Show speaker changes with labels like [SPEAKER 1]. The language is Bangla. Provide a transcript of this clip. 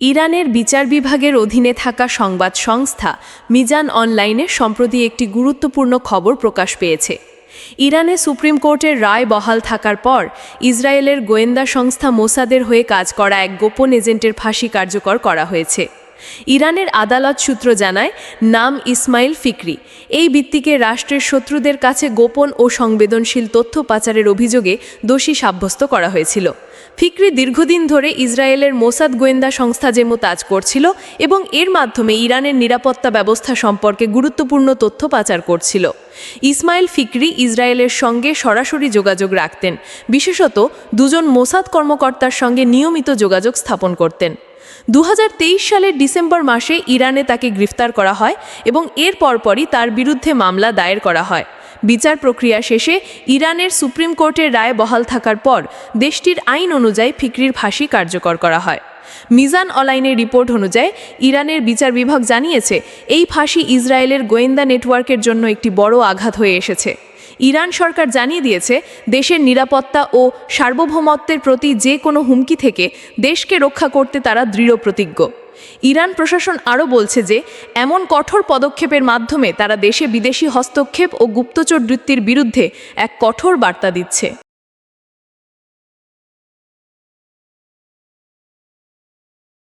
[SPEAKER 1] ইরানের বিচার বিভাগের অধীনে থাকা সংবাদ সংস্থা মিজান অনলাইনে সম্প্রতি একটি গুরুত্বপূর্ণ খবর প্রকাশ পেয়েছে। ইরানে সুপ্রিম কোর্টের রায় বহাল থাকার পর ইসরায়েলের গোয়েন্দা সংস্থা মোসাদের হয়ে কাজ করা এক গোপন এজেন্টের ফাঁসি কার্যকর করা হয়েছে। ইরানের আদালত সূত্র জানায়, নাম ইসমাইল ফিকরি। এই ভিত্তিকে রাষ্ট্রের শত্রুদের কাছে গোপন ও সংবেদনশীল তথ্য পাচারের অভিযোগে দোষী সাব্যস্ত করা হয়েছিল। ফিকরি দীর্ঘদিন ধরে ইসরায়েলের মোসাদ গোয়েন্দা সংস্থা যেমো কাজ করছিল এবং এর মাধ্যমে ইরানের নিরাপত্তা ব্যবস্থা সম্পর্কে গুরুত্বপূর্ণ তথ্য পাচার করছিল। ইসমাইল ফিকরি ইসরায়েলের সঙ্গে সরাসরি যোগাযোগ রাখতেন, বিশেষত দুজন মোসাদ কর্মকর্তার সঙ্গে নিয়মিত যোগাযোগ স্থাপন করতেন। দু হাজার তেইশ সালের ডিসেম্বর মাসে ইরানে তাকে গ্রেফতার করা হয় এবং এর পরপরই তার বিরুদ্ধে মামলা দায়ের করা হয়। বিচার প্রক্রিয়া শেষে ইরানের সুপ্রিম কোর্টের রায় বহাল থাকার পর দেশটির আইন অনুযায়ী ফিকরির ফাঁসি কার্যকর করা হয়। মিজান অলাইনের রিপোর্ট অনুযায়ী ইরানের বিচার বিভাগ জানিয়েছে, এই ফাঁসি ইসরায়েলের গোয়েন্দা নেটওয়ার্কের জন্য একটি বড় আঘাত হয়ে এসেছে। ইরান সরকার জানিয়ে দিয়েছে, দেশের নিরাপত্তা ও সার্বভৌমত্বের প্রতি যে কোনো হুমকি থেকে দেশকে রক্ষা করতে তারা দৃঢ় প্রতিজ্ঞ। ইরান প্রশাসন আরও বলছে যে, এমন কঠোর পদক্ষেপের মাধ্যমে তারা দেশে বিদেশি হস্তক্ষেপ ও গুপ্তচর বৃত্তির বিরুদ্ধে এক কঠোর বার্তা দিচ্ছে।